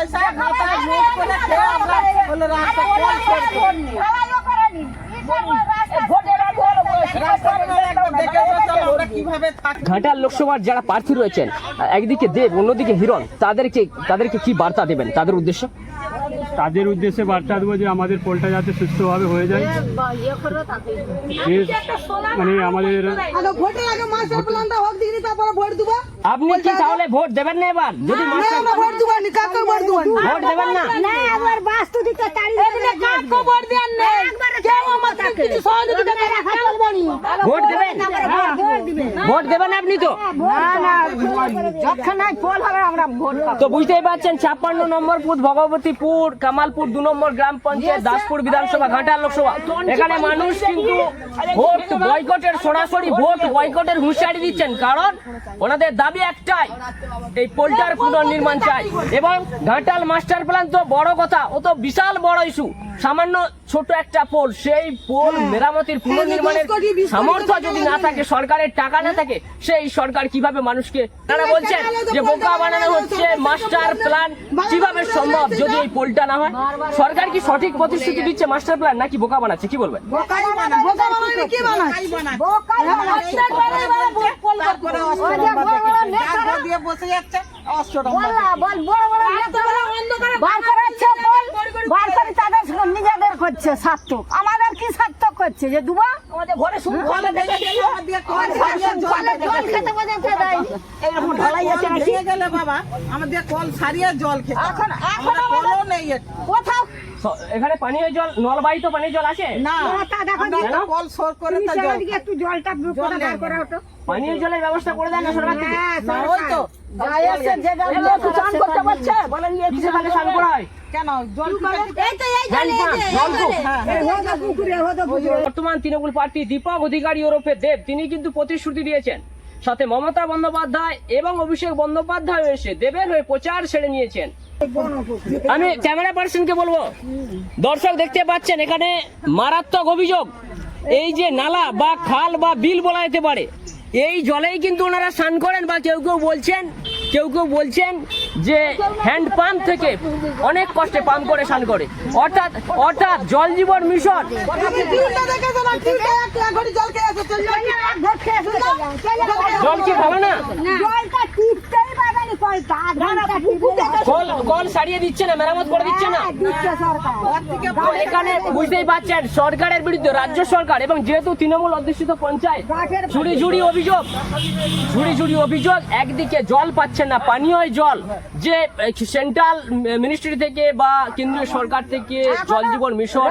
পয়সা করে খেয়ে আমরা হলো রাস্তা কোন ঘাটাল লোকসভার যারা প্রার্থী রয়েছেন একদিকে দেব অন্যদিকে হিরণ তাদেরকে তাদেরকে কি বার্তা দেবেন তাদের উদ্দেশ্য? তাদের উদ্দেশ্যে বার্তা দেবো যে আমাদের পোলটা যাতে সুস্থভাবে হয়ে যায় মানে আমাদের আপনি কি তাহলে ভোট দেবেন না এবার যদি ভোট দিব ভোট দিব নি ভোট দেবেন না বাস্তু দিতে ভোট দেবেন ভোট দেবেন আপনি তো? না না যতক্ষণ পোল হবে আমরা ভোট তো বুঝতেই পারছেন ছাপ্পান্ন নম্বর বুথ ভগবতীপুর কামালপুর দু নম্বর গ্রাম পঞ্চায়েত দাসপুর বিধানসভা ঘাটাল লোকসভা। এখানে মানুষ কিন্তু ভোট বয়কটের সরাসরি ভোট বয়কটের হুঁশিয়ারি দিচ্ছেন। কারণ ওনাদের দাবি একটাই এই পোল্টার পুনর্নির্মাণ চাই। এবং ঘাটাল মাস্টার প্ল্যান তো বড় কথা ও তো বিশাল বড় ইস্যু সামান্য ছোট একটা পোল সেই পোল মেরামতির পুনর্নির্মাণের সামর্থ্য যদি না থাকে সরকারের টাকা না থাকে সেই সরকার কীভাবে মানুষকে তারা বলছেন যে বোকা বানানো হচ্ছে মাস্টার প্ল্যান কীভাবে সম্ভব যদি এই পোলটা না হয় সরকার কি সঠিক প্রতিশ্রুতি দিচ্ছে মাস্টার প্ল্যান নাকি বোকা বানাচ্ছে কি বলবেন বসে যাচ্ছে অষ্টম বল বড় বড় নেতারা বার করে তাদের নিজেদের করছে সার্থক। আমাদের কি সার্থক করছে যে দুবা? আমাদের ঘরে শুরু করে জল খেতে বোঝাতে দেয় এরকম ঢালাই আছে ভেঙে গেলে বাবা আমাদের কল সারিয়ে জল খেতে এখন এখন কলও নেই কোথাও এখানে পানীয় জল নলবাহিত পানীয় জল আছে? না তা দেখো আমরা একটা কল সর করে তো জল একটু জলটা বার করা হতো পানীয় জলের ব্যবস্থা করে দেন না সরকার থেকে। না, ওই তো। যাই আছে যে করতে পারছে স্নান করা হয়? বর্তমান তৃণমূল পার্টি দীপক অধিকারী ওরফে দেব তিনি কিন্তু প্রতিশ্রুতি দিয়েছেন। সাথে মমতা বন্দ্যোপাধ্যায় এবং অভিষেক বন্দ্যোপাধ্যায় এসে দেবের হয়ে প্রচার সেরে নিয়েছেন। আমি ক্যামেরা পার্সনকে বলব দর্শক দেখতে পাচ্ছেন এখানে মারাত্মক অভিযোগ। এই যে নালা বা খাল বা বিল বলা যেতে পারে এই জলেই কিন্তু ওনারা স্নান করেন বা কেউ কেউ বলছেন কেউ কেউ বলছেন যে হ্যান্ড পাম্প থেকে অনেক কষ্টে পাম্প করে স্নান করে। অর্থাৎ অর্থাৎ জল জীবন মিশন। জল কি ভালো না? কল কল সারিয়ে দিচ্ছে না মেরামত করে দিচ্ছে না। দিচ্ছে সরকার। তো এখানে বুঝতেই পারছেন সরকারের বিরুদ্ধে রাজ্য সরকার এবং যেহেতু তৃণমূল অধ্যুষিত পঞ্চায়েত ঝুড়ি ঝুড়ি অভিযোগ ঝুড়ি ঝুড়ি অভিযোগ একদিকে জল পাচ্ছেন না পানীয় জল যে সেন্ট্রাল মিনিস্ট্রি থেকে বা কেন্দ্রীয় সরকার থেকে জল জীবন মিশন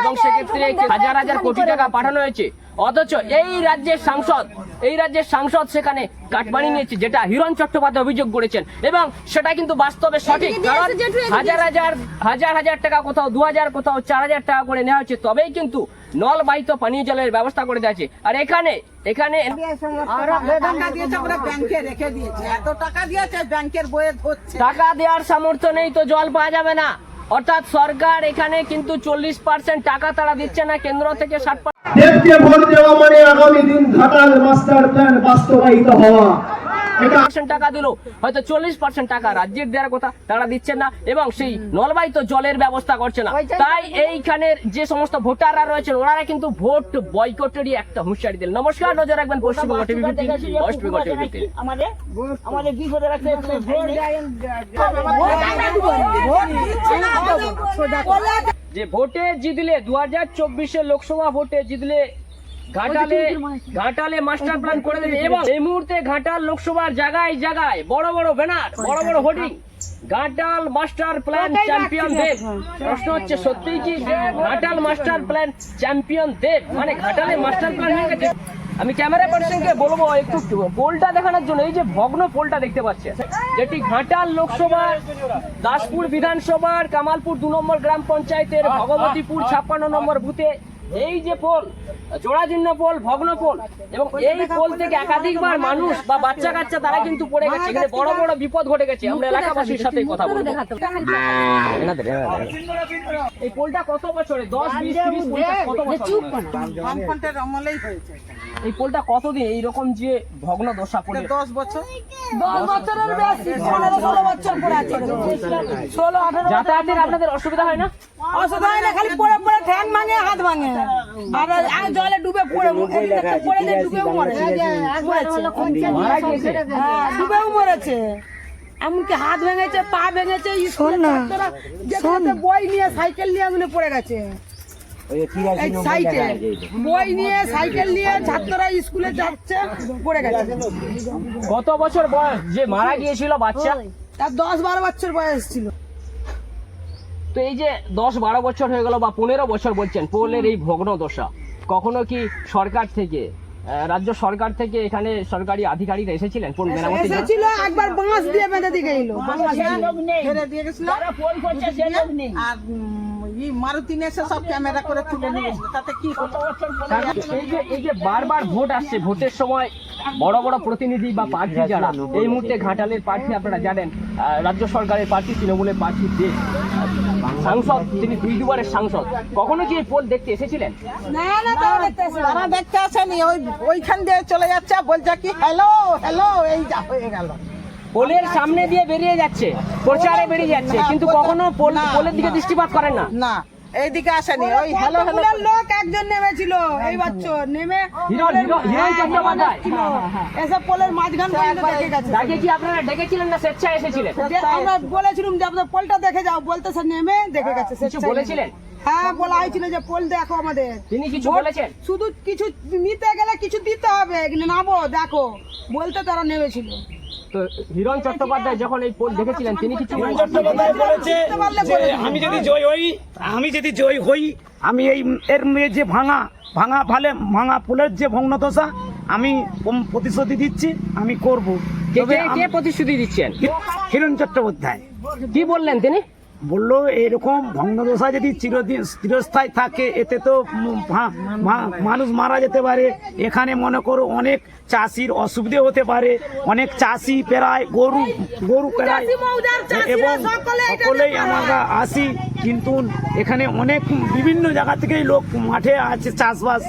এবং সেক্ষেত্রে হাজার হাজার কোটি টাকা পাঠানো হয়েছে অথচ এই রাজ্যের সাংসদ এই রাজ্যের সাংসদ সেখানে কাটমানি নিয়েছে যেটা হিরণ চট্টোপাধ্যায় অভিযোগ করেছেন। এবং সেটা কিন্তু বাস্তবে সঠিক কারণ হাজার হাজার হাজার হাজার টাকা কোথাও দু হাজার কোথাও চার হাজার টাকা করে নেওয়া হচ্ছে তবেই কিন্তু নলবাহিত পানীয় জলের ব্যবস্থা করে দিয়েছে আর এখানে এখানে টাকা দিয়েছে আমরা ব্যাংকে রেখে দিয়েছি। এত টাকা দিয়েছে ব্যাংকের বইয়ে ধরছে। টাকা দেওয়ার সামর্থ্য নেই তো জল পাওয়া যাবে না। অর্থাৎ সরকার এখানে কিন্তু চল্লিশ পার্সেন্ট টাকা তারা দিচ্ছে না, কেন্দ্র থেকে ষাট দেবকে ভোট দেওয়া মানে আগামী দিন ঘাটাল মাস্টার প্ল্যান বাস্তবায়িত হওয়া। পার্সেন্ট টাকা দিল হয়তো চল্লিশ পার্সেন্ট টাকা রাজ্যের দেওয়ার কথা তারা দিচ্ছেন না এবং সেই নলবাহিত জলের ব্যবস্থা করছে না তাই এইখানের যে সমস্ত ভোটাররা রয়েছেন ওনারা কিন্তু ভোট বয়কটেরই একটা হুঁশিয়ারি দিলেন নমস্কার নজর রাখবেন পশ্চিমবঙ্গ টিভি ওয়েস্ট বেঙ্গল টিভি আমাদের আমাদের বিপদে রাখতে যে ভোটে জিতলে দু হাজার চব্বিশে লোকসভা ভোটে জিতলে ঘাটালে ঘাটালে মাস্টার প্ল্যান করে দেবে। এবং এই মুহূর্তে ঘাটাল লোকসভার জায়গায় জায়গায় বড় বড় ব্যানার বড় বড় hoarding Ghatal master plan champion Dev. প্রশ্ন হচ্ছে সত্যিই কি Ghatal master plan champion Dev? মানে ঘাটালে মাস্টার প্ল্যান হয়ে গেছে। আমি ক্যামেরা পার্সনকে বলব একটু পোলটা দেখানোর জন্য। এই যে ভগ্ন পোলটা দেখতে পাচ্ছেন যেটি ঘাটাল লোকসভার দাসপুর বিধানসভার কামালপুর দু নম্বর গ্রাম পঞ্চায়েতের ভগবতীপুর ছাপ্পান্ন নম্বর বুথে এই যে পোল জোড়াজীর্ণ পোল ভগ্ন পোল এবং এই পোল থেকে একাধিকবার মানুষ বা বাচ্চা কাচ্চা তারা কিন্তু পড়ে গেছে। এখানে বড় বড় বিপদ ঘটে গেছে। আমরা এলাকাবাসীর সাথে কথা বলব। এই পোলটা কত বছরে? দশ বিশ তিরিশ কত বছর? এই পোলটা কতদিন? এইরকম যে ভগ্ন দশা পড়ে দশ বছর যাতায়াতের আপনাদের অসুবিধা হয় না? হয় না খালি পড়ে পড়ে ঠ্যাং ভাঙে হাত ভাঙে আর আর জলে ডুবে পড়ে পড়ে যে ডুবেও মরে। মারা গিয়েছে হ্যাঁ ডুবেও মরেছে। এমনকি হাত ভেঙেছে পা ভেঙেছে শোন না বই নিয়ে সাইকেল নিয়ে ওগুলো পড়ে গেছে। সাইকেল। বই নিয়ে সাইকেল নিয়ে ছাত্ররা স্কুলে যাচ্ছে পড়ে গেছে। কত বছর বয়স? যে মারা গিয়েছিল বাচ্চা? তার দশ বারো বছর বয়স ছিল। তো এই যে দশ বারো বছর হয়ে গেল বা পনেরো বছর বলছেন পোলের এই ভগ্ন দশা কখনো কি সরকার থেকে রাজ্য সরকার থেকে এখানে সরকারি আধিকারিক এসেছিলেন? পোল মেরামতি এসেছিল একবার বাঁশ দিয়ে বেঁধে দিয়ে গেলো ফেলে দিয়ে গেছিল। আর উম, ই মারুতি সব ক্যামেরা করে তুলে নিয়ে তাতে কি এই যে এই যে বারবার ভোট আসছে ভোটের সময় বড় বড় প্রতিনিধি বা প্রার্থী যারা এই মুহূর্তে ঘাটালের প্রার্থী আপনারা জানেন রাজ্য সরকারের প্রার্থী তৃণমূলের প্রার্থী যে সাংসদ তিনি দুই দুবারের সাংসদ। কখনো কি এই পোল দেখতে এসেছিলেন? না না দেখতে তারা দেখতে আসেনি ওই ওইখান দিয়ে চলে যাচ্ছে বলছে কি হ্যালো হ্যালো এই যা হয়ে গেল। পোলের সামনে দিয়ে বেরিয়ে যাচ্ছে প্রচারে বেরিয়ে যাচ্ছে কিন্তু কখনো পোল পোলের দিকে দৃষ্টিপাত করেন না। না এইদিকে আসেনি ওই হ্যালো হ্যালো লোক একজন নেমেছিল এই নেমে। হিরো হিরো হিরোইন চট্টোপাধ্যায় এসে পোলের মাঝখান দেখে গেছে। তাকে কি আপনারা ডেকেছিলেন না স্বেচ্ছায় এসেছিলেন? যে আমরা বলেছিলাম যে আপনার পোলটা দেখে যাও বলতে সে নেমে দেখে গেছে কিছু বলেছিলেন? হ্যাঁ বলা হয়েছিল যে পোল দেখো আমাদের। তিনি কিছু বলেছেন? শুধু কিছু নিতে গেলে কিছু দিতে হবে নামো দেখো বলতে তারা নেমেছিল। তো হিরণ চট্টোপাধ্যায় যখন এই পোল দেখেছিলেন তিনি কিছু চট্টোপাধ্যায় বলেছে যে আমি যদি জয় হই আমি যদি জয় হই আমি এই এর মেয়ে যে ভাঙা ভাঙা ফালে ভাঙা ফুলের যে ভগ্নদশা আমি প্রতিশ্রুতি দিচ্ছি আমি করব। কে- কে প্রতিশ্রুতি দিচ্ছেন? হিরণ চট্টোপাধ্যায়। কি বললেন তিনি? বলল এরকম ভগ্নদশা যদি চিরদিন চিরস্থায়ী থাকে এতে তো মানুষ মারা যেতে পারে। এখানে মনে করো অনেক চাষির অসুবিধে হতে পারে। অনেক চাষি প্রায় গরু গরু প্রায় এবং সকলেই আমরা আসি। কিন্তু এখানে অনেক বিভিন্ন জায়গা থেকেই লোক মাঠে আছে চাষবাস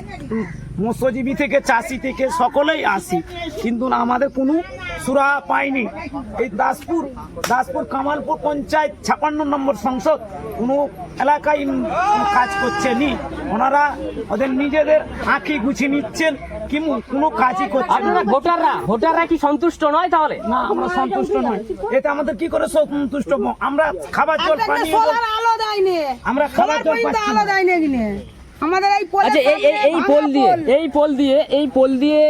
মৎস্যজীবী থেকে চাষি থেকে সকলেই আসি। কিন্তু আমাদের কোনো সুরা পাইনি এই দাসপুর দাসপুর কামালপুর পঞ্চায়েত ছাপান্ন নম্বর সংসদ কোনো এলাকায় কাজ করছে নি ওনারা ওদের নিজেদের আঁকি গুছিয়ে নিচ্ছেন কিন্তু কোনো কাজই করছেন না। আপনারা ভোটাররা ভোটাররা কি সন্তুষ্ট নয় তাহলে? না আমরা সন্তুষ্ট নই। এতে আমাদের কি করে সন্তুষ্ট? আমরা খাবার জল পানি আমরা খাবার জল পাচ্ছি আমাদের এই পোলের আচ্ছা এই এই- এই পোল দিয়ে এই পোল দিয়ে এই পোল দিয়ে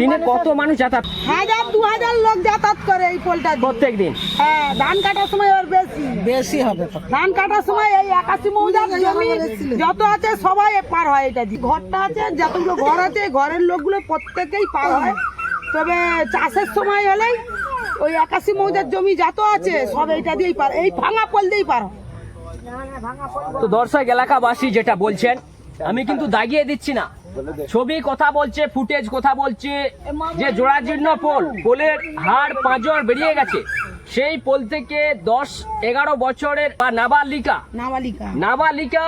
দিনে কত মানুষ যাতায়াত? হাজার দু হাজার লোক যাতায়াত করে এই পোলটা প্রত্যেক দিন? হ্যাঁ ধান কাটার সময় ওর বেশি। বেশি হবে ধান কাটার সময় এই একাশি মৌজার জমি যত আছে সবাই পার হয় এটা দিয়ে। ঘরটা আছে যতগুলো ঘর আছে ঘরের লোকগুলো প্রত্যেকেই পার হয়। তবে চাষের সময় হলেই ওই একাশি মৌজার জমি যত আছে সব এইটা দিয়েই পার এই ভাঙা পোল দিয়েই পার হয়। তো দর্শক এলাকাবাসী যেটা বলছেন আমি কিন্তু দাগিয়ে দিচ্ছি না। ছবি কথা বলছে ফুটেজ কথা বলছে যে জোড়াজীর্ণ পোল পোলের হাড় পাঁজর বেরিয়ে গেছে। সেই পোল থেকে দশ এগারো বছরের বা নাবালিকা। নাবালিকা। নাবালিকা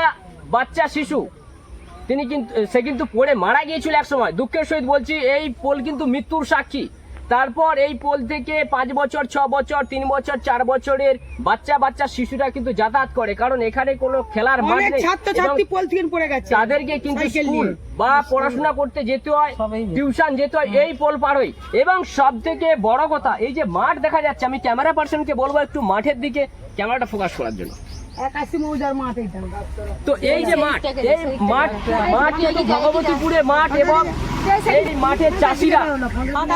বাচ্চা শিশু। তিনি কিন্তু সে কিন্তু পড়ে মারা গিয়েছিল এক সময়। দুঃখের সহিত বলছি এই পোল কিন্তু মৃত্যুর সাক্ষী। তারপর এই পোল থেকে পাঁচ বছর ছ বছর তিন বছর চার বছরের বাচ্চা বাচ্চা শিশুরা কিন্তু যাতায়াত করে। কারণ এখানে কোনো খেলার মাঠ নেই ছাত্র পোল থেকে পড়ে গেছে। তাদেরকে কিন্তু স্কুল বা পড়াশোনা করতে যেতে হয় টিউশন যেতে হয় এই পোল পার হই। এবং সব থেকে বড় কথা এই যে মাঠ দেখা যাচ্ছে আমি ক্যামেরা পার্সনকে বলব একটু মাঠের দিকে ক্যামেরাটা ফোকাস করার জন্য। তো এই যে মাঠ এই মাঠ মাঠ কিন্তু ভগবতীপুরে মাঠ এবং এই মাঠের চাষিরা,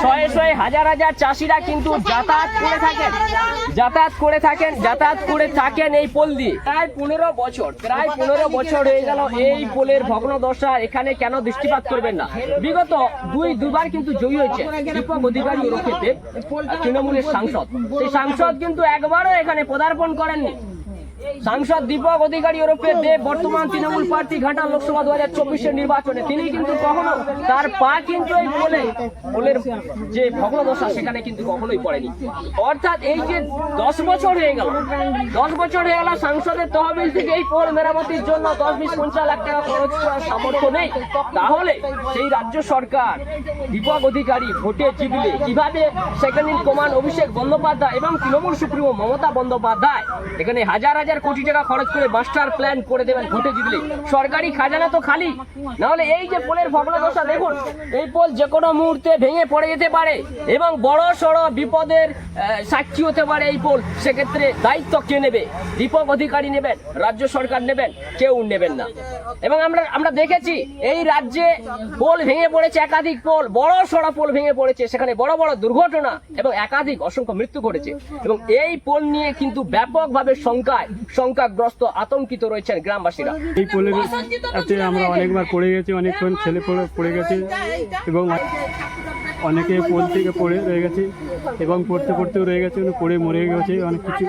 শয়ে শয়ে হাজার হাজার চাষিরা কিন্তু যাতায়াত করে থাকেন। যাতায়াত করে থাকেন, যাতায়াত করে থাকেন এই পোল দিয়ে। প্রায় পনেরো বছর, প্রায় পনেরো বছর হয়ে গেল এই পোলের ভগ্ন দশা এখানে কেন দৃষ্টিপাত করবেন না? বিগত দুই, দুবার কিন্তু জয়ী হয়েছে দীপক অধিকারী ওরফে তৃণমূলের সাংসদ। সেই সাংসদ কিন্তু একবারও এখানে পদার্পণ করেননি। সাংসদ দীপক অধিকারী ওরফে দেব বর্তমান তৃণমূল পার্টি ঘাটাল লোকসভা দু হাজার চব্বিশের নির্বাচনে। তিনি কিন্তু কখনো তার পা কিন্তু এই পোলে পোলের যে ভগ্নদশা সেখানে কিন্তু কখনোই পড়েনি। অর্থাৎ এই যে দশ বছর হয়ে গেল, দশ বছর হয়ে গেল সাংসদের তহবিল থেকে এই পোল মেরামতির জন্য দশ বিশ পঞ্চাশ লাখ টাকা খরচ করার সামর্থ্য নেই। তাহলে সেই রাজ্য সরকার দীপক অধিকারী ভোটে জিতলে কীভাবে second in command Abhishek Bandyopadhyay এবং তৃণমূল সুপ্রিমো মমতা বন্দ্যোপাধ্যায়, এখানে হাজার হাজার কোটি টাকা খরচ করে মাস্টার প্ল্যান করে দেবেন ভোটে জিতলে। সরকারি খাজানা তো খালি। নাহলে এই যে পোলের ভগ্নদশা দেখুন, এই পোল যে কোনো মুহূর্তে ভেঙে পড়ে যেতে পারে এবং বড় সড় বিপদের সাক্ষী হতে পারে এই পোল। সেক্ষেত্রে দায়িত্ব কে নেবে? দীপক অধিকারী নেবেন, রাজ্য সরকার নেবেন, কেউ নেবেন না। এবং আমরা আমরা দেখেছি, এই রাজ্যে পোল ভেঙে পড়েছে একাধিক পোল বড় সড়ো পোল ভেঙে পড়েছে। সেখানে বড় বড় দুর্ঘটনা এবং একাধিক অসংখ্য মৃত্যু ঘটেছে। এবং এই পোল নিয়ে কিন্তু ব্যাপকভাবে শঙ্কায়। শঙ্কাগ্রস্ত, আতঙ্কিত রয়েছেন গ্রামবাসীরা। এই পোলের আমরা অনেকবার পড়ে গেছি, অনেকক্ষণ ছেলে পড়ে পড়ে গেছে এবং অনেকে পোল থেকে পড়ে রয়ে গেছে এবং পড়তে পড়তেও রয়ে গেছে, পড়ে মরে গেছে, অনেক কিছু।